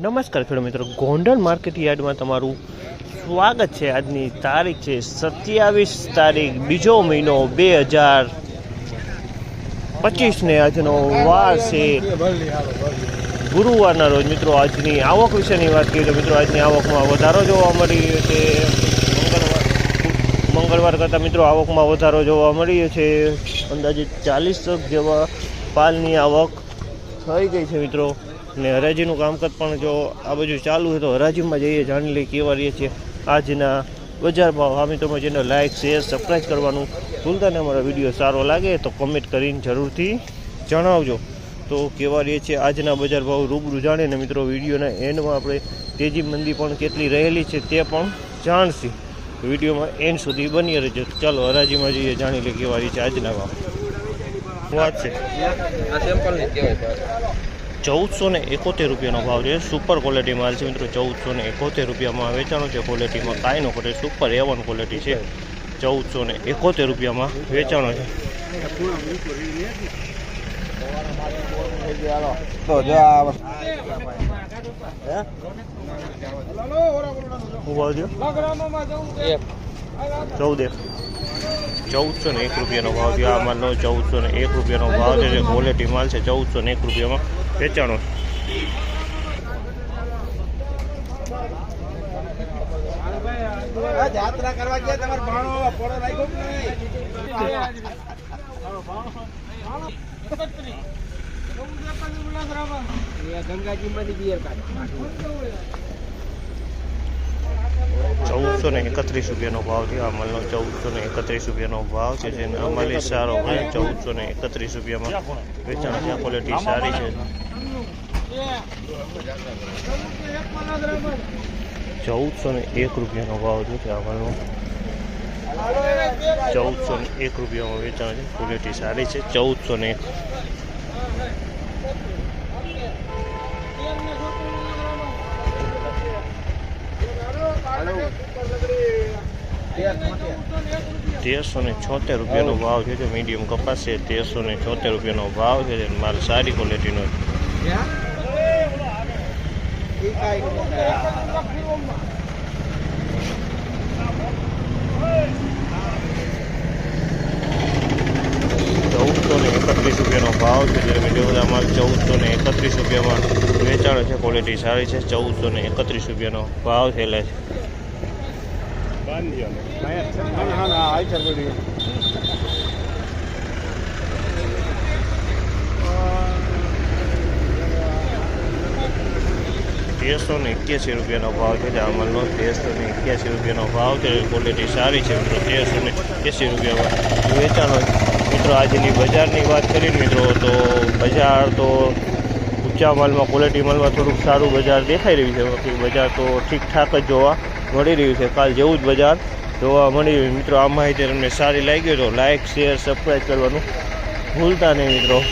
નમસ્કાર ખેડૂત મિત્રો. ગોંડલ માર્કેટ યાર્ડમાં તમારું સ્વાગત છે. આજની તારીખ છે સત્યાવીસ તારીખ, બીજો મહિનો બે હજાર પચીસને આજનો વાર છે. ગુરુવારના રોજ મિત્રો આજની આવક વિશેની વાત કરીએ તો મિત્રો આજની આવકમાં વધારો જોવા મળી રહ્યો છે. મંગળવાર મંગળવાર કરતાં મિત્રો આવકમાં વધારો જોવા મળી રહ્યો છે. અંદાજિત ચાલીસ જેવા પાલની આવક થઈ ગઈ છે મિત્રો. ને હરાજીનું કામકાજ પણ જો આ બાજુ ચાલુ હોય તો હરાજીમાં જઈએ, જાણી લઈએ કેવા રહીએ છીએ. આજના બજાર ભાવ અમે મિત્રો ચેનલ લાઇક શેર સબસ્ક્રાઈબ કરવાનું ભૂલતા ને અમારો વીડિયો સારો લાગે તો કમેન્ટ કરીને જરૂરથી જણાવજો. તો કેવા રહીએ છીએ આજના બજાર ભાવ રૂબરૂ જાણીને મિત્રો વિડીયોના એન્ડમાં આપણે તેજી મંદી પણ કેટલી રહેલી છે તે પણ જાણશી. વિડીયોમાં એન્ડ સુધી બની રહેજો. ચાલો હરાજીમાં જઈએ, જાણી લઈએ કેવા રહીએ છે આજના ભાવ. વાત છે? ચૌદસો ને એકોતેર રૂપિયાનો ભાવ છે. સુપર ક્વોલિટી માલ છે મિત્રો ચૌદસો ને એકોતેર રૂપિયામાં વેચાણો છે. ક્વોલિટીમાં કાંઈ ન કરે સુપર એવન ક્વોલિટી છે. ચૌદસો ને એકોતેર રૂપિયામાં વેચાણો છે. તો જો આ વસ્તુ. શું ભાવ છે. એક. ચૌદ. એક ચૌદસો ને એક રૂપિયાનો ભાવ થયો આ માલનો ચૌદસો ને એક રૂપિયાનો ભાવ છે. જે ક્વોલિટી માલ છે ચૌદસો ને એક રૂપિયામાં વેચાણો જાત્રા કરવા ગયા તમારે ભાણો પોળો રાખ્યો ગંગાજી માંથી બિયર ચૌદસો ને એકત્રીસ રૂપિયાનો ભાવ છે. આ માલનો ચૌદસો ને એકત્રીસ રૂપિયાનો ભાવ છે. જેને અમાલી સારો હોય ચૌદસો ને એકત્રીસ રૂપિયામાં વેચાણ છે. ક્વોલિટી સારી છે. ચૌદસો ને એક રૂપિયાનો ભાવ છે આ માલનો ચૌદસો ને એક રૂપિયામાં વેચાણ છે. ક્વોલિટી સારી છે. ચૌદસો ને એક તેરસો ને છોતેર રૂપિયાનો ભાવ છે જે મીડિયમ કપાસ છે તેરસો ને છોતેર રૂપિયાનો ભાવ છે માલ સારી ક્વોલિટીનો ચૌદસો ને એકત્રીસ રૂપિયાનો ભાવ છે. જ્યારે મીડિયમ બધા માલ ચૌદસો ને એકત્રીસ રૂપિયામાં વેચાણ છે. ક્વોલિટી સારી છે. ચૌદસો ને એકત્રીસ રૂપિયાનો ભાવ થયેલા છે તેરસો ને એક્યાસી રૂપિયાનો ભાવ છે જે અમલનો તેરસો ને એક્યાસી રૂપિયાનો ભાવ છે. ક્વોલિટી સારી છે મિત્રો. તેરસો ને એંસી રૂપિયામાં વેચાણ હોય. મિત્રો, આજની બજારની વાત કરીએ મિત્રો, તો બજાર તો ઊંચા માલમાં ક્વોલિટી માલમાં થોડુંક સારું બજાર દેખાઈ રહ્યું છે. બાકી બજાર તો ઠીકઠાક જ જોવા. મળી રહ્યું છે. કાલ જેવું જ બજાર જોવા મળી રહ્યું. મિત્રો, આ માહિતી તમને સારી લાગી તો લાઇક શેર સબસ્ક્રાઈબ કરવાનું ભૂલતા નહીં, મિત્રો.